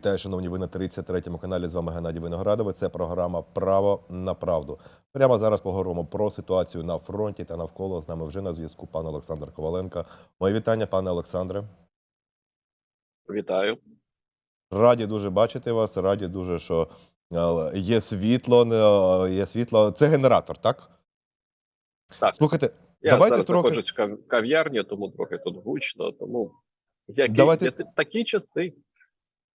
Вітаю, шановні, ви на 33-му каналі. З вами Геннадій Виноградовий. Це програма Право на правду. Прямо зараз поговоримо про ситуацію на фронті та навколо. З нами вже на зв'язку пан Олександр Коваленко. Моє вітання, пане Олександре. Вітаю. Раді дуже бачити вас. Раді дуже, що е, є світло. е, Є світло. Це генератор, так? Так. Слухайте, Я Давайте зараз трохи- знаходжусь в кав'ярні, тому трохи тут гучно. Тому які Давайте- такі часи.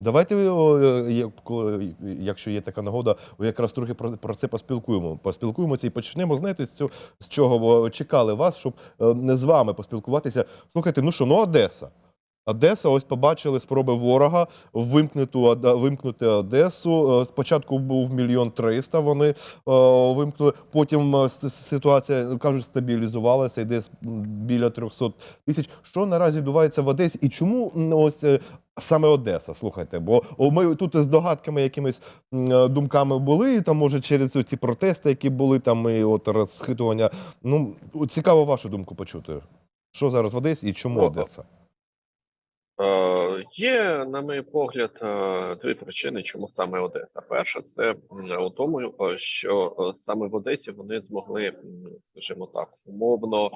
Давайте, е, коли- якщо є така нагода, якраз трохи про, це поспілкуємо. Поспілкуємося і почнемо, знаєте, з цього з чого чекали вас, щоб е, не з вами поспілкуватися. Слухайте, ну що, ну Одеса. Одеса, ось побачили спроби ворога вимкнути, Одесу. Е, Спочатку був мільйон триста. Вони е, вимкнули. Потім е, ситуація кажуть стабілізувалася, йде біля 300 тисяч. Що наразі відбувається в Одесі, і чому ось саме Одеса? Слухайте, бо ми тут з догадками, якимись думками були. Там може через ці протести, які були там, і от розхитування. Ну цікаво вашу думку почути. Що зараз в Одесі і чому Одеса? Е, є, на мій погляд, е, дві причини, чому саме Одеса. Перша це у тому, е, що саме в Одесі вони змогли, скажімо так, умовно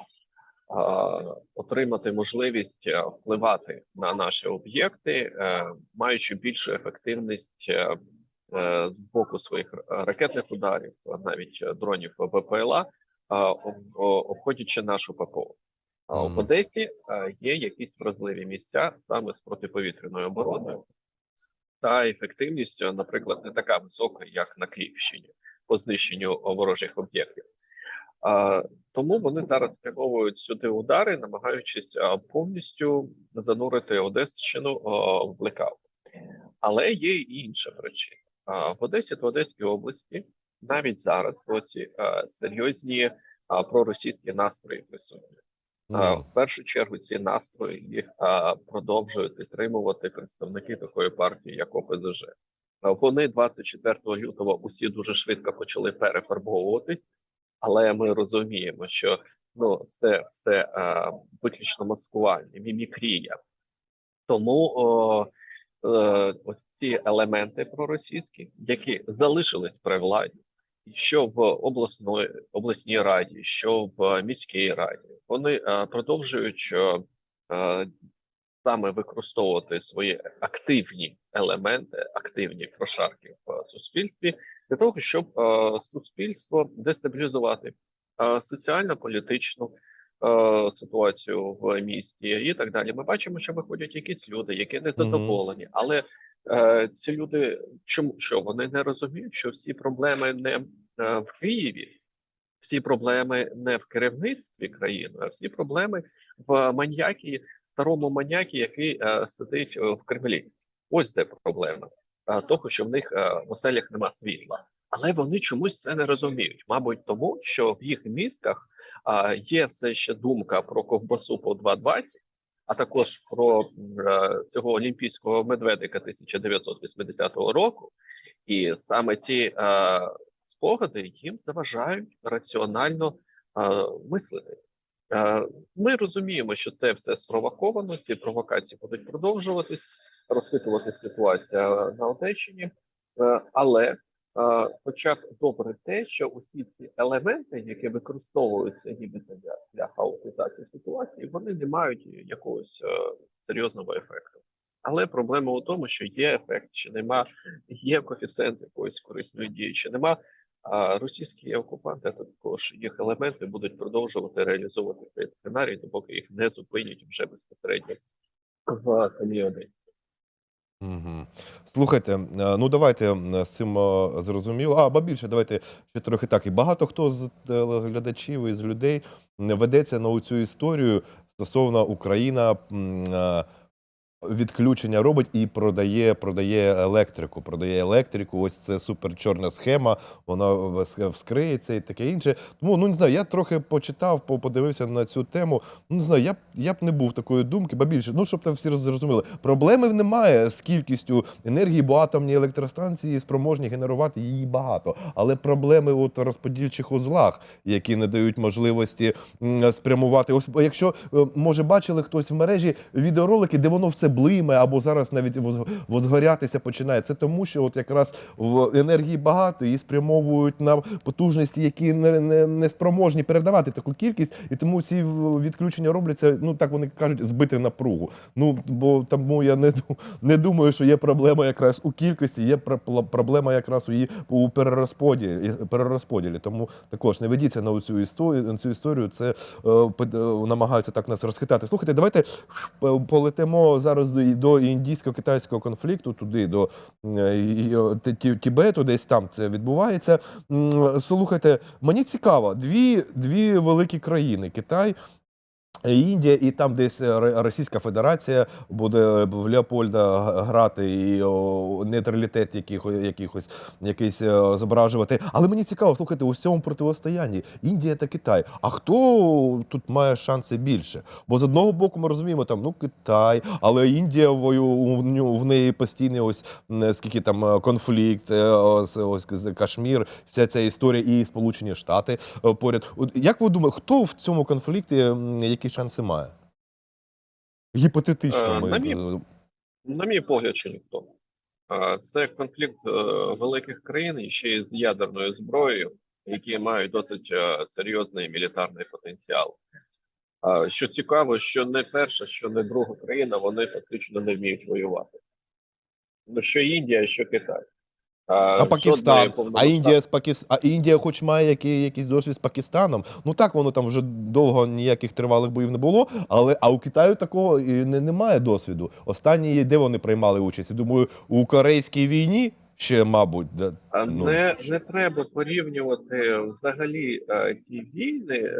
отримати можливість впливати на наші об'єкти, маючи більшу ефективність з боку своїх ракетних ударів, навіть дронів о- обходячи нашу ППО. А в Одесі е, є якісь вразливі місця саме з протиповітряною обороною, та ефективність, е, наприклад, не така висока, як на Київщині по знищенню ворожих об'єктів. Тому вони зараз спрямовують сюди удари, намагаючись повністю занурити Одещину а, в блекаут. Але є і інша причина. В Одесі та Одеській області навіть зараз досі серйозні проросійські настрої присутні. В першу чергу ці настрої їх продовжують підтримувати представники такої партії, як ОПЗЖ. Вони 24 лютого усі дуже швидко почали перефарбовуватись, але ми розуміємо, що ну це все виключно маскування, мімікрія. Тому о, е, ось ці елементи проросійські, які залишились при владі, що в обласної обласній раді, що в міській раді, вони е, продовжують е, е, саме використовувати свої активні елементи, активні прошарки в суспільстві для того, щоб суспільство дестабілізувати соціально-політичну ситуацію в місті і так далі. Ми бачимо, що виходять якісь люди, які не задоволені, але ці люди чому що вони не розуміють, що всі проблеми не е, в Києві, всі проблеми не в керівництві країни, а всі проблеми в маньякі, старому маньякі, який е, сидить е, в Кремлі. Ось де проблема е, того, що в них е, в оселях нема світла. Але вони чомусь це не розуміють. Мабуть, тому що в їх мізках є все ще думка про ковбасу по 2,20, а також про е, цього олімпійського медведика 1980 року. І саме ці е, спогади їм заважають раціонально е, мислити. Ми розуміємо, що це все спровоковано, ці провокації будуть продовжуватись, розхитувати ситуація на Одещині, але Хоча б добре те, що усі ці елементи, які використовуються нібито для, хаотизації вони не мають якогось е, серйозного ефекту. Але проблема у тому, що є ефект, чи нема, є коефіцієнт якоїсь корисної дії, чи нема. А російські окупанти також їх елементи будуть продовжувати реалізовувати цей сценарій, допоки їх не зупинять вже безпосередньо в самій Одесі. Слухайте, е, ну давайте з цим е, зрозуміло. А, ба більше, давайте ще трохи так. І багато хто з глядачів і з людей ведеться на цю історію стосовно Україна е, відключення робить і продає, продає електрику. Продає електрику. Ось це супер чорна схема. Вона вс- вскриється і таке інше. Тому ну не знаю, я трохи почитав, подивився на цю тему. Ну не знаю, я б я б не був такої думки, ба більше, ну щоб там всі зрозуміли, проблеми немає з кількістю енергії, бо атомні електростанції спроможні генерувати її багато. Але проблеми в розподільчих узлах, які не дають можливості спрямувати. Ось якщо е, може бачили хтось в мережі відеоролики, де воно все блиме або зараз навіть возгорятися починає. Це тому, що от якраз в енергії багато і спрямовують на потужності, які не, не, не спроможні передавати таку кількість, і тому ці відключення робляться, ну так вони кажуть, збити напругу. Ну бо тому я не, не думаю, що є проблема якраз у кількості, є проблема якраз у її у перерозподілі. перерозподілі. Тому також не ведіться на цю історію. На цю історію це е, е, намагаються так нас розхитати. Слухайте, давайте п- полетимо зараз до, до індійсько-китайського конфлікту, туди до е, і- і, Тібету, десь там це відбувається. Слухайте, мені цікаво, дві, дві великі країни Китай. Індія, і там десь е, Російська Федерація буде в Леопольда грати і нейтралітет якихось, якихось якийсь е, зображувати. Але мені цікаво, слухайте, у цьому протистоянні Індія та Китай. А хто тут має шанси більше? Бо з одного боку ми розуміємо, там ну Китай, але Індія в неї постійний ось скільки там е, конфлікт, ось, ось Кашмір, вся ця історія і Сполучені Штати поряд. Як ви думаєте, хто в цьому конфлікті які шанси має? Гіпотетично, Е, ми на мій- е, На мій погляд, чи ніхто. Це конфлікт е, великих країн і ще й з ядерною зброєю, які мають досить е, серйозний мілітарний потенціал. Що цікаво, що не перша, що не друга країна, вони фактично не вміють воювати. Ну, що Індія, що Китай. А Пакистан, а Індія з Пакис... а Індія, хоч має який, якийсь досвід з Пакистаном. Ну так воно там вже довго ніяких тривалих боїв не було. Але а у Китаю такого і не, немає досвіду. Останні де вони приймали участь? Я думаю, у корейській війні ще, мабуть, да, Ну, не, не треба порівнювати взагалі е, ті війни,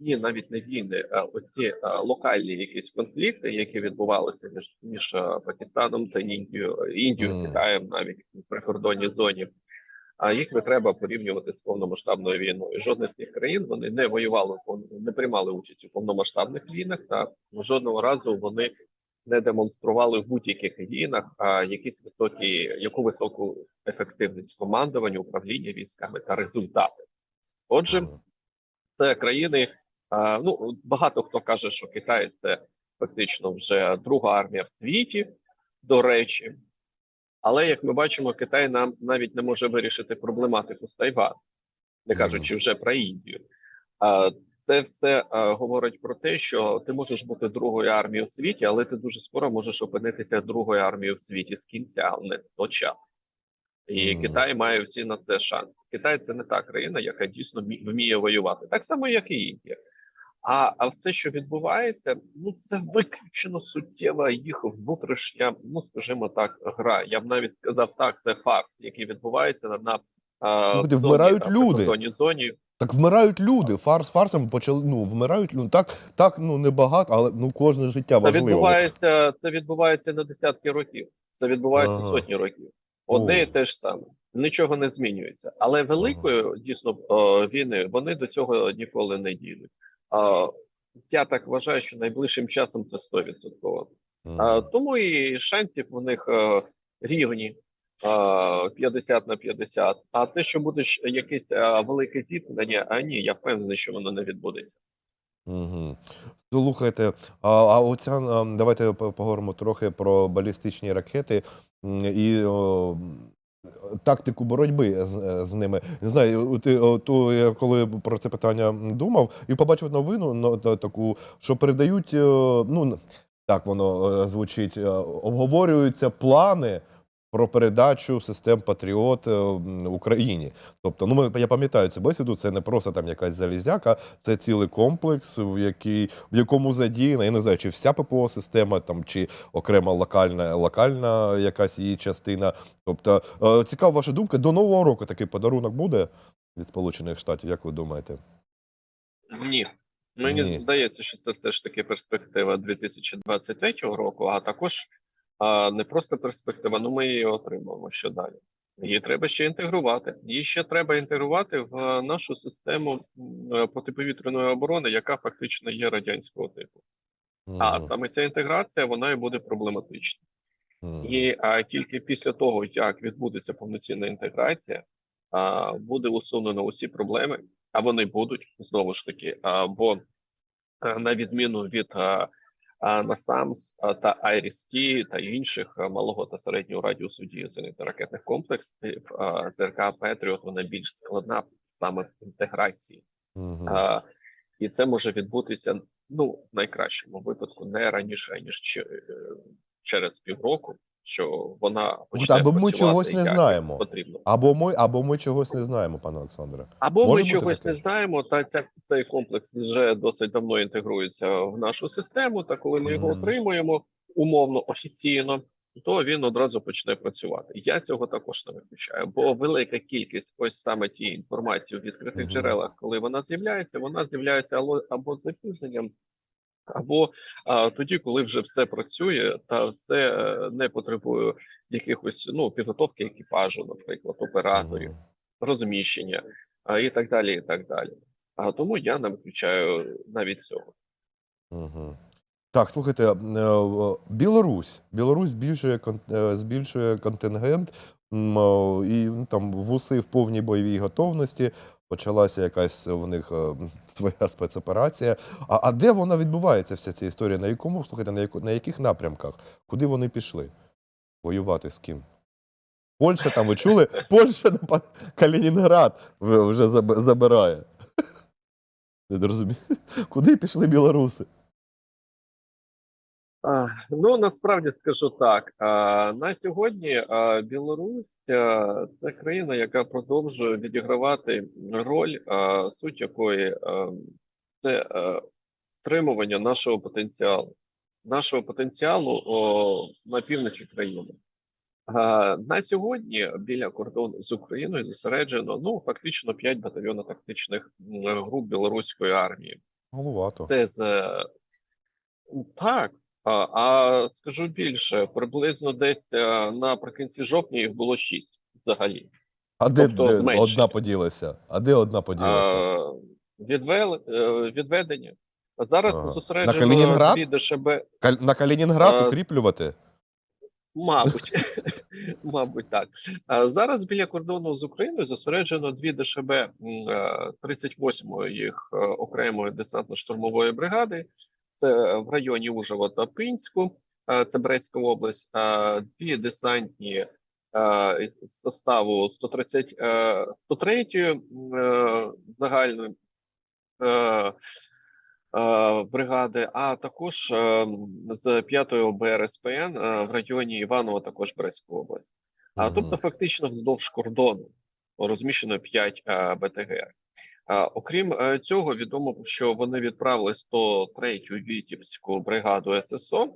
ні, навіть не війни, а оці локальні якісь конфлікти, які відбувалися між, між Пакистаном та Індією, Індією, Мгм. Китаєм, навіть в прикордонній зоні. А їх не треба порівнювати з повномасштабною війною. Жодна з цих країн вони не воювали, не приймали участь у повномасштабних війнах. Та жодного разу вони не демонстрували в будь-яких війнах а якісь високі, яку високу ефективність командування, управління військами та результати. Отже, це країни. А, Ну багато хто каже, що Китай це фактично вже друга армія в світі, до речі. Але як ми бачимо, Китай нам навіть не може вирішити проблематику з Тайваном, не кажучи вже про Індію. Це все говорить про те, що ти можеш бути другою армією в світі, але ти дуже скоро можеш опинитися другою армією в світі з кінця, а не з початку. І Мгм. Китай має всі на це шанс. Китай це не та країна, яка дійсно вміє воювати, так само, як і Індія. А, а все, що відбувається, ну це виключно суттєва їх внутрішня, ну скажімо так, гра. Я б навіть сказав так, це фарс, який відбувається на, на Слухайте, в зоні, вмирають а, люди. прикордонній зоні. Так вмирають люди. Фарс фарсом почали. Ну вмирають люди. Так, так, ну небагато, але ну кожне життя Це відбувається, це відбувається на десятки років. Це відбувається Ага. сотні років. Одне і те ж саме. Нічого не змінюється. Але великою дійсно війни вони до цього ніколи не дійдуть. Я так вважаю, що найближчим часом це 100%. Мгм. А, тому і шансів у них е, рівні е, 50 на 50. А те, що буде якесь е, велике зіткнення, а ні, я впевнений, що воно не відбудеться. Угу. Слухайте, а, а оця давайте поговоримо трохи про балістичні ракети і о, тактику боротьби з, з ними. Не знаю, Ти е, то я коли про це питання думав і побачив новину на та- таку, що передають, е, ну так воно е, звучить, е, обговорюються плани. Про передачу систем Патріот е, Україні. Тобто, ну ми я пам'ятаю цю бесіду. Це не просто там якась залізяка, це цілий комплекс, в який в якому задіяна. Я не знаю, чи вся ППО система там, чи окрема локальна, локальна якась її частина. Тобто, е, цікава ваша думка. До нового року такий подарунок буде від Сполучених Штатів. Як ви думаєте? Ні. Мені Ні. здається, що це все ж таки перспектива 2023 року, а також а, не просто перспектива, ну ми її отримаємо що далі. Її треба ще інтегрувати. Її ще треба інтегрувати в нашу систему е, протиповітряної оборони, яка фактично є радянського типу. А саме ця інтеграція вона і буде проблематична. І а, тільки після того, як відбудеться повноцінна інтеграція, а, буде усунено усі проблеми, а вони будуть знову ж таки. А, бо а, на відміну від а, а, САМС та IRIS-T та інших малого та середнього радіусу дії зенітно-ракетних комплексів а, ЗРК Петріот вона більш складна саме в інтеграції. А, і це може відбутися ну в найкращому випадку не раніше ніж е, через півроку, що вона почне або ми чогось не знаємо. потрібно. Або ми, або ми чогось не знаємо, пане Олександре. Або Може ми чогось таке? не знаємо, та ця цей комплекс вже досить давно інтегрується в нашу систему. Та коли ми його Мгм. отримуємо умовно офіційно, то він одразу почне працювати. Я цього також не виключаю, бо велика кількість ось саме тієї інформації у відкритих Мгм. джерелах, коли вона з'являється, вона з'являється або з запізненням. Або а, тоді, коли вже все працює, та все е, не потребує якихось ну підготовки екіпажу, наприклад, операторів, розміщення а, і так далі. І так далі. А тому я не виключаю навіть цього. Мгм. Так, слухайте, е, Білорусь. Білорусь збільшує, е, збільшує контингент і ну, там вуси в повній бойовій готовності. Почалася якась в них е, своя спецоперація. А, а де вона відбувається, вся ця історія? На якому, слухайте, на, яку, на яких напрямках? Куди вони пішли? Воювати з ким? Польща там, ви чули? Польща на Калінінград вже, вже забирає. Не розумію. Куди пішли білоруси? Ну насправді скажу так: на сьогодні Білорусь це країна, яка продовжує відігравати роль, суть якої це стримування нашого потенціалу, нашого потенціалу на півночі країни. На сьогодні біля кордону з Україною зосереджено ну фактично 5 батальйонно-тактичних груп білоруської армії. Головато. Це з так. А, скажу більше, приблизно десь е, наприкінці жовтня їх було шість взагалі. А де, тобто де одна поділася? А де одна поділася? А, відвели, е. А зараз Ага. На зосереджено Калінінград? дві ДШБ, На Калінінград а, укріплювати? мабуть, мабуть, так. А зараз біля кордону з Україною зосереджено дві ДШБ м, е, 38-ї їх окремої десантно-штурмової бригади. Це в районі Ужова та Пинську, е, це Брестська область, е, дві десантні е, составу 130, е, 103-ї е, загальної е, е, бригади, а також е, з 5-ї ОБРСПН е, в районі Іванова, також Брестська область. А тобто, фактично, вздовж кордону розміщено 5 е, БТГ. Окрім е, цього, відомо, що вони відправили 103-ю Вітівську бригаду ССО е,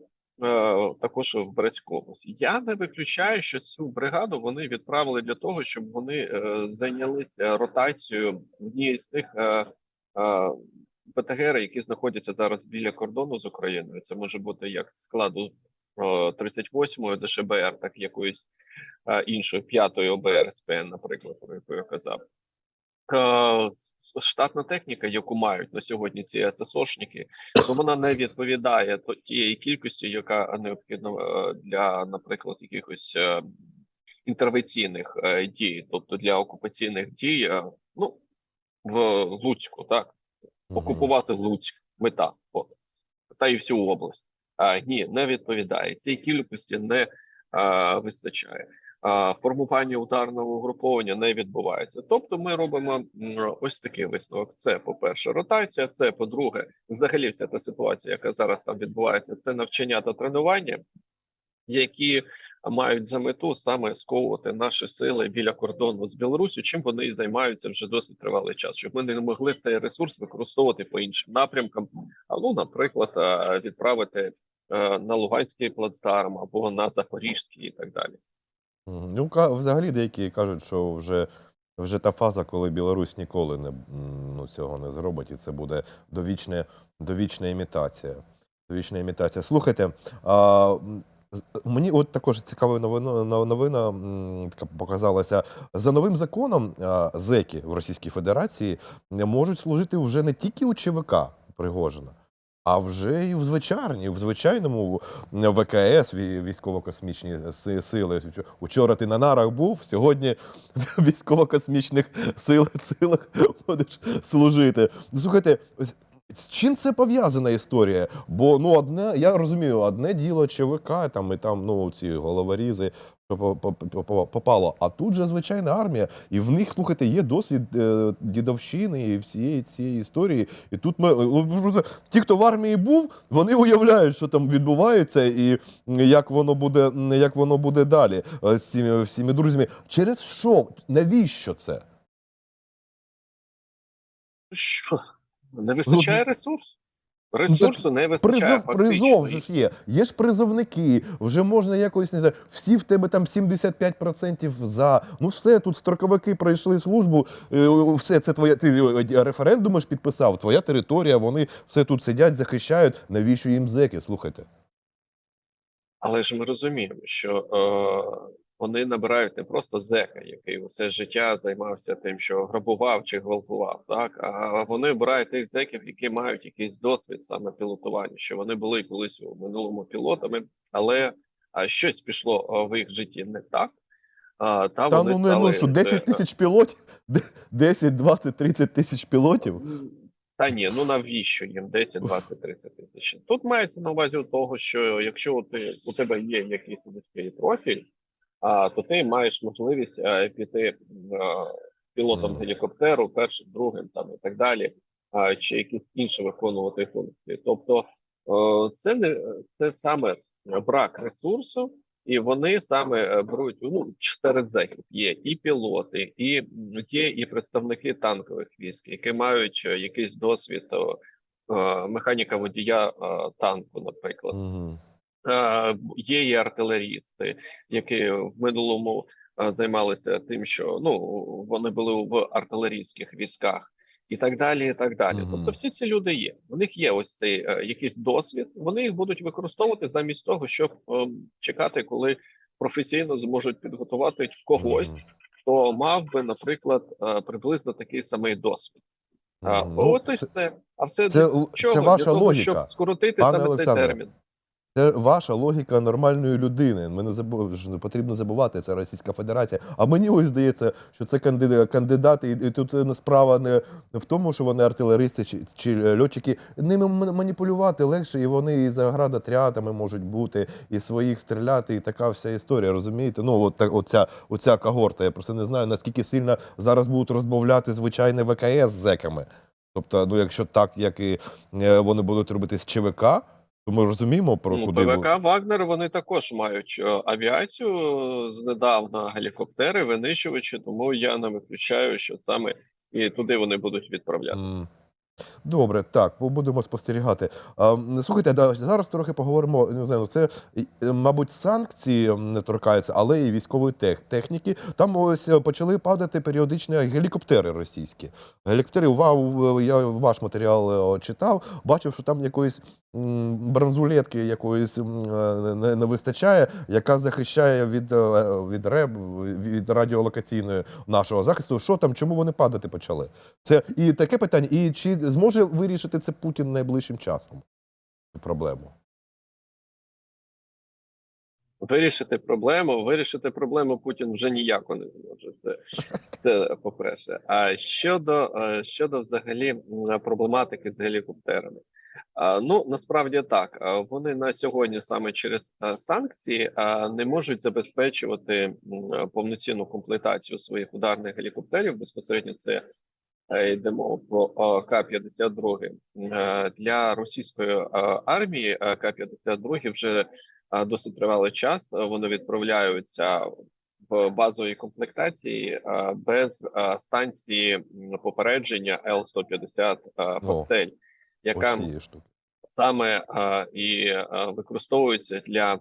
також в Брестську область. Я не виключаю, що цю бригаду вони відправили для того, щоб вони е, зайнялися ротацією однієї з тих БТГР, які знаходяться зараз біля кордону з Україною. Це може бути як складу е, 38-ї ДШБР, так якоїсь іншої п'ятої ОБР СПН, наприклад, про яку я казав. Штатна техніка, яку мають на сьогодні ці ССОшники, то вона не відповідає тієї кількості, яка необхідна е, для, наприклад, якихось е, інтервенційних е, дій, тобто для окупаційних дій, ну в Луцьку, так окупувати Луцьк, мета, та і всю область. А, ні, не відповідає. Цій кількості не а, вистачає. Формування ударного угруповання не відбувається. Тобто, ми робимо ось такий висновок. Це, по-перше, ротація. Це по-друге, взагалі вся та ситуація, яка зараз там відбувається, це навчання та тренування, які мають за мету саме сковувати наші сили біля кордону з Білорусі, чим вони і займаються вже досить тривалий час, щоб ми не могли цей ресурс використовувати по іншим напрямкам. А ну, наприклад, відправити е, на Луганський плацдарм або на Запорізький і так далі. Ну, ка- взагалі деякі кажуть, що вже, вже та фаза, коли Білорусь ніколи не, ну, цього не зробить, і це буде довічне, довічна імітація. Довічна імітація. Слухайте, а, мені от також цікава новина, нов- новина така показалася. За новим законом зеки в Російській Федерації не можуть служити вже не тільки у ЧВК Пригожина, а вже і в звичайній, в звичайному ВКС, військово-космічні сили. Учора ти на нарах був, сьогодні в військово-космічних сил, силах будеш служити. Ну, Слухайте, З чим це пов'язана історія? Бо ну одне, я розумію, одне діло ЧВК, там і там ну ці головорізи, попало. А тут же звичайна армія, і в них, слухайте, є досвід е, дідовщини і всієї цієї історії. І тут ми ну, просто ті, хто в армії був, вони уявляють, що там відбувається, і як воно буде, як воно буде далі е, з цими всіми друзями. Через що? Навіщо це? Що? Не вистачає ресурсу. Так Ресурсу не вистачає. Призов, призов же ж є. Є ж призовники, вже можна якось не знаю. Всі в тебе там 75% за. Ну все, тут строковики пройшли службу. е, Все це твоя. Ти референдуми ж підписав, твоя територія, вони все тут сидять, захищають. Навіщо їм зеки? Слухайте. Але ж ми розуміємо, що е, вони набирають не просто зека, який усе життя займався тим, що грабував чи гвалтував, так а вони обирають тих зеків, які мають якийсь досвід саме пілотування, що вони були колись у минулому пілотами, але а, щось пішло е, в їх житті не так. А, та Та вони ну не стали ну що, 10 тисяч пілотів, Де- 10, 20, 30 тисяч пілотів. Та ні, ну навіщо їм 10, 20, 30 тисяч? Тут мається на увазі того, що якщо ти у тебе є якийсь вузький профіль, а то ти маєш можливість е, піти е, пілотом гелікоптеру, першим, другим там і так далі, а, чи якісь інші виконувати функції. Тобто е, це не це саме брак ресурсу. І вони саме е, беруть ну серед зеків є і пілоти, і є і представники танкових військ, які мають е, якийсь досвід е, механіка водія танку, наприклад. Угу. Є і артилерісти, які в минулому займалися тим, що ну вони були в артилерійських військах, і так далі. і так далі. Мгм. Тобто, всі ці люди є. У них є ось цей е, якийсь досвід. Вони їх будуть використовувати замість того, щоб е, чекати, коли професійно зможуть підготувати когось, хто мав би, наприклад, е, приблизно такий самий досвід. А, Мгм. от Ну, і це- А все Це, для чого? це ваша для того, логіка. щоб скоротити Пане саме Олександре. цей термін. Це ваша логіка нормальної людини. Ми не забу... ж не потрібно забувати, це Російська Федерація. А мені ось здається, що це кандида- кандидати, і тут справа не в тому, що вони артилеристи чи, чи льотчики. Ними маніпулювати легше, і вони і за градотрядами можуть бути, і своїх стріляти, і така вся історія. Розумієте? Ну, от так, оця, оця когорта. Я просто не знаю, наскільки сильно зараз будуть розмовляти звичайне ВКС з зеками. Тобто, ну якщо так, як і е, вони будуть робити з ЧВК, то ми розуміємо про Ну, куди ПВК Вагнер вони також мають е, авіацію знедавна, гелікоптери, винищувачі, тому я не виключаю, що саме і туди вони будуть відправляти. М. Добре, так, будемо спостерігати. Слухайте, зараз трохи поговоримо. Не знаю, ну, це, е, мабуть, санкції не торкаються, але і військової техніки. Там ось е, почали падати періодично гелікоптери російські. Гелікоптери, вау, я ваш матеріал е, читав, бачив, що там якоїсь бронзулетки якоїсь не, вистачає, яка захищає від, від РЕБ, від радіолокаційної нашого захисту. Що там, чому вони падати почали? Це і таке питання. І чи зможе вирішити це Путін найближчим часом? Проблему? Вирішити проблему, вирішити проблему Путін вже ніяко не зможе. Це, це по-перше. А щодо, е, щодо взагалі проблематики з гелікоптерами. Ну насправді так, вони на сьогодні саме через санкції не можуть забезпечувати повноцінну комплектацію своїх ударних гелікоптерів. Безпосередньо це е, йде мова про К-52. Е, Для російської армії а, К-52 вже досить тривалий час. Вони відправляються в базовій комплектації без станції попередження Л-150 а, постель, яка саме і використовується для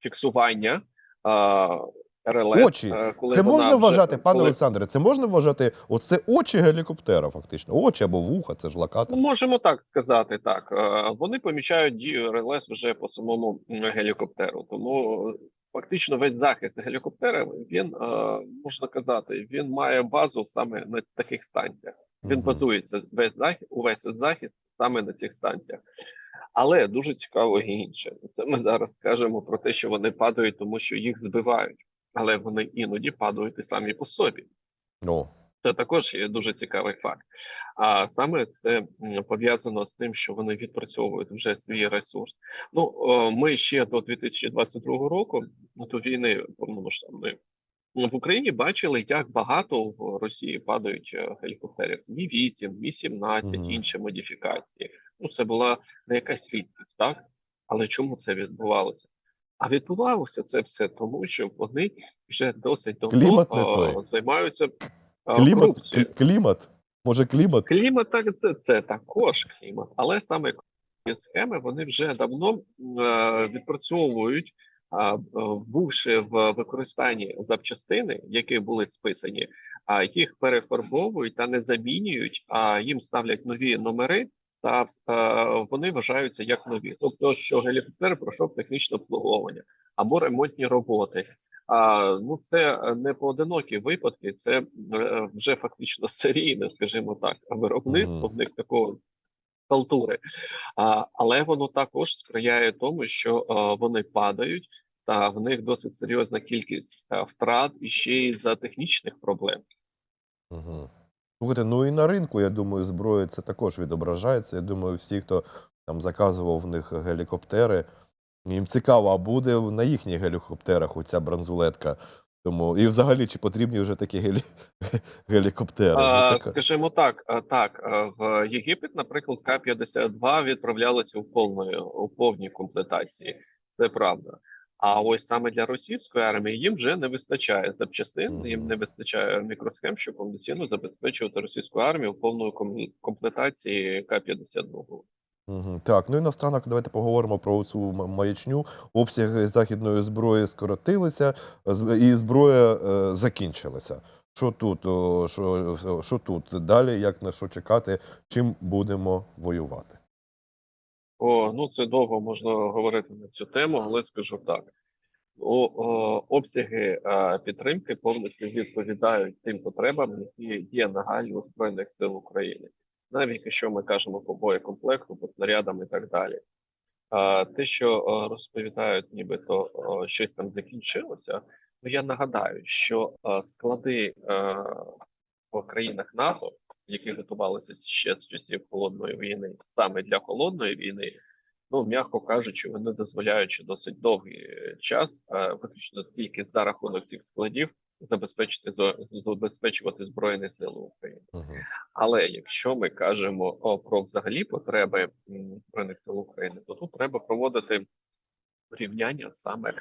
фіксування РЛС. Очі. коли Це вона можна вже- вважати, пане коли- Олександре, це можна вважати, оце очі гелікоптера, фактично. Очі або вуха, це ж Ну, можемо так сказати. Так Е, вони помічають дію РЛС вже по самому гелікоптеру. Тому е, фактично весь захист гелікоптера він е, можна казати, він має базу саме на таких станціях. Він базується весь захист, увесь захист саме на цих станціях. Але дуже цікаво і інше. Це ми зараз кажемо про те, що вони падають, тому що їх збивають, але вони іноді падають і самі по собі. Ну, Це також є дуже цікавий факт. А саме це пов'язано з тим, що вони відпрацьовують вже свій ресурс. Ну ми ще до 2022 року, до війни повномасштабної, в Україні бачили, як багато в Росії падають е, гелікоптерів. Мі 8 Мі 17 Мгм. інші модифікації. Ну, це була не якась рідкість, так? Але чому це відбувалося? А відбувалося це все тому, що вони вже досить давно Клімат не той. займаються Клімат, корупцією. клімат. Може, клімат? Клімат так це, це також клімат, але саме схеми вони вже давно е, відпрацьовують, е, бувши в використанні запчастини, які були списані, а їх перефарбовують та не замінюють, а їм ставлять нові номери. Та е, вони вважаються як нові, тобто, що гелікоптер пройшов технічне обслуговування або ремонтні роботи. А ну це не поодинокі випадки, це е, вже фактично серійне, скажімо так, виробництво в них такого халтури. А, але воно також сприяє тому, що е, вони падають, та в них досить серйозна кількість е, втрат і ще й за технічних проблем. Угу. Слухайте, ну і на ринку, я думаю, зброї це також відображається. Я думаю, всі, хто там заказував в них гелікоптери, їм цікаво, а буде на їхніх гелікоптерах оця бронзулетка. Тому і взагалі, чи потрібні вже такі гелі... гелікоптери? А, ну. Скажімо так, так в Єгипет, наприклад, К-52 відправлялися у повної у повній комплектації. Це правда. А ось саме для російської армії їм вже не вистачає запчастин, їм не вистачає мікросхем, щоб повноцінно забезпечувати російську армію в повної ком- комплектації К-52. Угу. Так, ну і наостанок давайте поговоримо про цю маячню. Обсяги західної зброї скоротилися, і зброя е, закінчилася. Що тут? О, що, що тут далі? Як на що чекати? Чим будемо воювати? О, ну це довго можна говорити на цю тему, але скажу так: о, о, обсяги е, підтримки повністю відповідають тим потребам, які є нагальні у збройних сил України, навіть якщо ми кажемо по боєкомплекту, по снарядам і так далі. А те, що розповідають, нібито е, щось там закінчилося, ну я нагадаю, що склади е, в країнах НАТО, які готувалися ще з часів холодної війни, саме для холодної війни, ну м'яко кажучи, вони дозволяючи досить довгий е, час, виключно тільки за рахунок цих складів, забезпечити забезпечувати збройні сили України. Угу. Але якщо ми кажемо о, про взагалі потреби збройних сил України, то тут треба проводити порівняння саме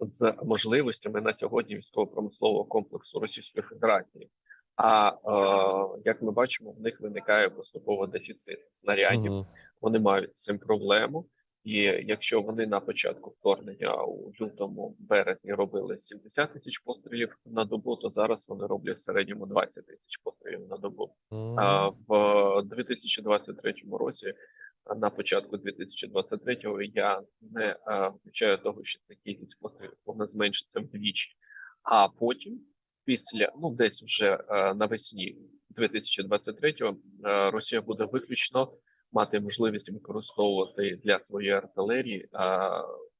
з можливостями на сьогодні військово-промислового комплексу Російської Федерації. А е, як ми бачимо, в них виникає поступово дефіцит снарядів. Угу. Вони мають з цим проблему. І якщо вони на початку вторгнення у лютому березні робили 70 тисяч пострілів на добу, то зараз вони роблять в середньому 20 тисяч пострілів на добу. А в 2023 році, на початку 2023-го, я не а, включаю того, що ця кількість пострілів вона зменшиться вдвічі. А потім, після ну десь вже навесні 2023-го, Росія буде виключно мати можливість використовувати для своєї артилерії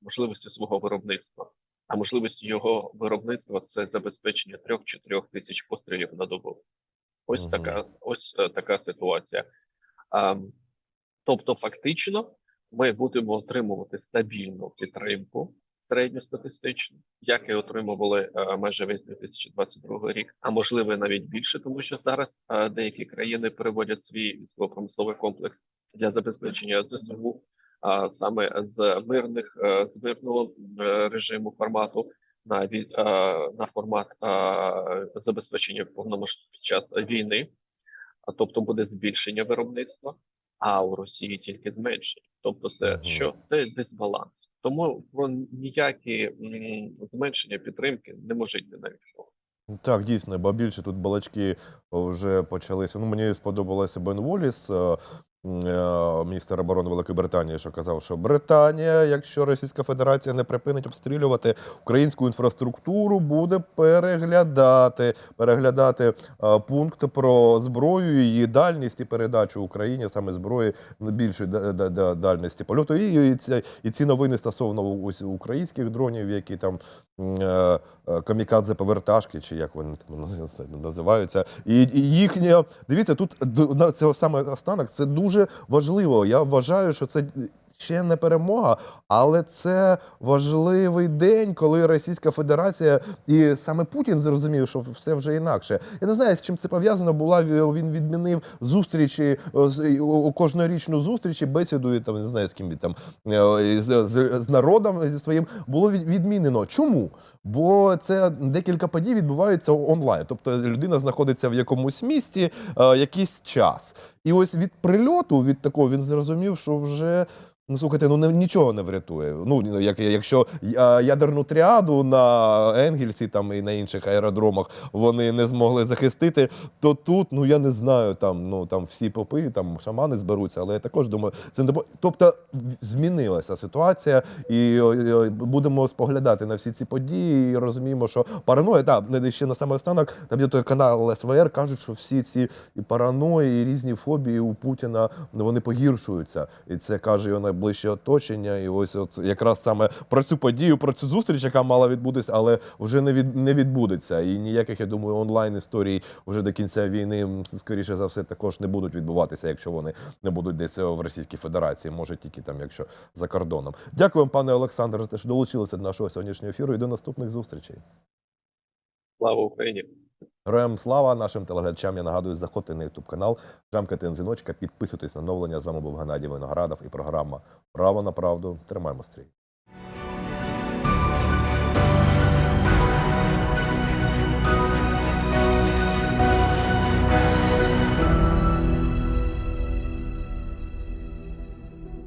можливості свого виробництва. А можливості його виробництва це забезпечення 3-4 тисяч пострілів на добу. Ось Мгм. така, ось е, така ситуація. А, тобто, фактично, ми будемо отримувати стабільну підтримку середньостатистичну, як і отримували е, майже весь 2022 рік, а можливо навіть більше, тому що зараз е, деякі країни переводять свій військово-промисловий комплекс для забезпечення ЗСУ, а саме з мирних е, з мирного режиму формату на на формат забезпечення повномасштабного під час війни, а тобто буде збільшення виробництва, а у Росії тільки зменшення. Тобто, це що це дисбаланс. Тому про ніякі зменшення підтримки не може йти навіть мова. Так, дійсно, бо більше тут балачки вже почалися. Ну, мені сподобалося Бен Воліс. Е, міністр оборони Великої Британії, що казав, що Британія, якщо Російська Федерація не припинить обстрілювати українську інфраструктуру, буде переглядати переглядати е, пункт про зброю, її дальність і передачу Україні саме зброї більшої да- да- да- дальності польоту. І, ці, і ці новини стосовно ось українських дронів, які там е, камікадзе поверташки, чи як вони там називаються. І, і їхнє дивіться, тут на цього саме останок це дуже важливо. Я вважаю, що це. Ще не перемога, але це важливий день, коли Російська Федерація і саме Путін зрозумів, що все вже інакше. Я не знаю, з чим це пов'язано. Була він відмінив зустрічі з- у- у кожнорічну зустріч і бесіду і, там не знаю з ким він там е, з, з, з народом зі своїм було відмінено. Чому? Бо це декілька подій відбуваються онлайн. Тобто людина знаходиться в якомусь місті е, якийсь час. І ось від прильоту, від такого, він зрозумів, що вже. Ну, слухайте, ну не- нічого не врятує. Ну, як, якщо ядерну тріаду на Енгельсі там і на інших аеродромах вони не змогли захистити, то тут, ну я не знаю, там ну там всі попи, там шамани зберуться, але я також думаю, це не Тобто змінилася ситуація, і будемо споглядати на всі ці події. і розуміємо, що параноя, не ще на саме останок, там той канал СВР, кажуть, що всі ці параної, і різні фобії у Путіна вони погіршуються. І це каже його найближче оточення. І ось от якраз саме про цю подію, про цю зустріч, яка мала відбутися, але вже не від не відбудеться. І ніяких, я думаю, онлайн історій вже до кінця війни, скоріше за все, також не будуть відбуватися, якщо вони не будуть десь в Російській Федерації, може тільки там, якщо за кордоном. Дякую, пане Олександр, за те, що долучилися до нашого сьогоднішнього ефіру. І до наступних зустрічей. Слава Україні! Героям слава нашим телеглядачам. Я нагадую, заходьте на YouTube канал, жамкайте на дзвіночка, підписуйтесь на новлення. З вами був Геннадій Виноградов і програма Право на правду. Тримаємо стрій.